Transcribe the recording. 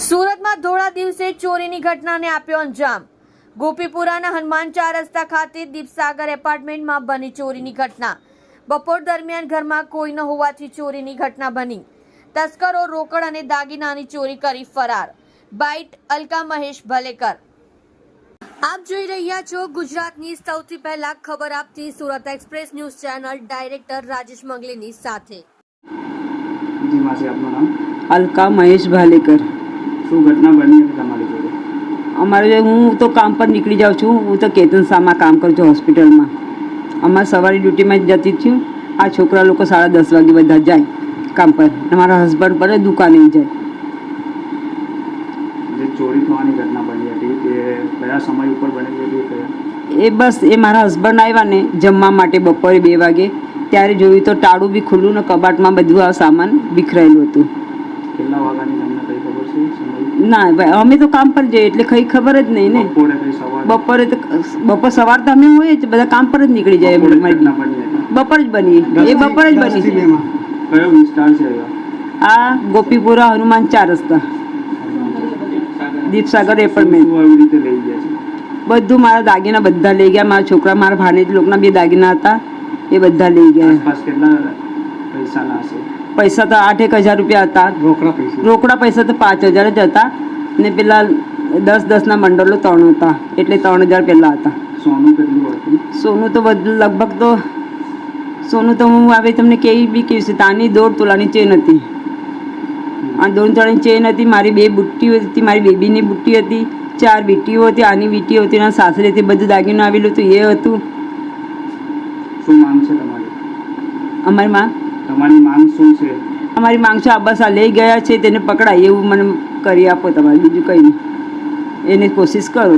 સુરતમાં ધોળા દિવસે ચોરીની ઘટનાને આપ્યો અંજામ. ગોપીપુરાના હનુમાન ચાર રસ્તા ખાતે દીપસાગર એપાર્ટમેન્ટમાં બની ચોરીની ઘટના. બપોર દરમિયાન ઘરમાં કોઈ ન હોવાથી ચોરીની ઘટના બની. તસ્કરો રોકડ અને દાગીનાની ચોરી કરી ફરાર. બાઇટ અલકા મહેશ ભલેકર. આપ જોઈ રહ્યા છો ગુજરાતની સૌથી પહેલા ખબર આપતી Surat express news channel director Rajesh મંગલીની સાથે. અલકા મહેશ ભાલેકર. શું ઘટના બની હતી તમારી જોડે? અમારે હું તો કામ પર નીકળી જાઉં છું. હું તો કેતન શાહમાં કામ કરું છું હોસ્પિટલમાં. અમારે સવારે ડ્યુટીમાં જ જતી છું. આ છોકરા લોકો સાડા દસ વાગે બધા જાય કામ પર. મારા હસબન્ડ પર દુકાને જાય. જે ચોરી થવાની ઘટના બની હતી તે કયા સમય ઉપર બની હતી કયા એ બસ એ મારા હસબન્ડ આવ્યા ને જમવા માટે બપોરે બે વાગે. ત્યારે જોયું તો ટાળું બી ખુલ્લું ને કબાટમાં બધું આ સામાન વિખરાયેલું હતું. કેટલા વાગ્યાની તમને કઈ ખબર છે? સમય? ના ભાઈ અમે તો કામ પર જઈએ એટલે કઈ ખબર જ નહીં ને? બપોરે કઈ સવાર? બપોરે તો બપોર સવાર તો અમે હોઈએ જ બધા કામ પર જ નીકળી જાય બપોરે જ બનીએ. એ બપોર જ બની કયો વિસ્તાર છે આ ગોપીપુરા હનુમાન ચાર રસ્તા. દીપસાગર એપાર્ટમેન્ટ આવી રીતે લઈ ગયા છે? બધું મારા દાગીના બધા લઈ ગયા. મારા છોકરા મારા ભાણેજ લોકોના બે દાગીના હતા. એ બધા લઈ ગયા. કેટલા પૈસા તો આઠ એક હજાર રૂપિયા હતા. રોકડા પૈસા. રોકડા પૈસા તો પાંચ હજાર જ હતા. ને પેલા દસ દસના મંડળો ત્રણ હતા. એટલે ત્રણ હજાર પહેલાં હતા. સોનું કેટલું સોનું તો લગભગ તો સોનું તો હું હવે તમને કેવી બી કેવી છે તાની દોઢ તોલાની ચેન હતી. આ દોઢ તોલાની ચેન હતી મારી બે બુટ્ટીઓ હતી મારી બેબીની બુટ્ટી હતી ચાર બીટીઓ હતી આની બીટીઓ હતી એના સાસરેથી બધું દાગીનું આવેલું હતું એ હતું. શું નામ છે તમારું? અમારી માં તમારી માંગ શું છે? અમારી માંગ છે આ બસ આ લઈ ગયા છે, તેને પકડાય, એવું મને કરી આપો તમારે, બીજું કંઈ નહીં. એની કોશિશ કરો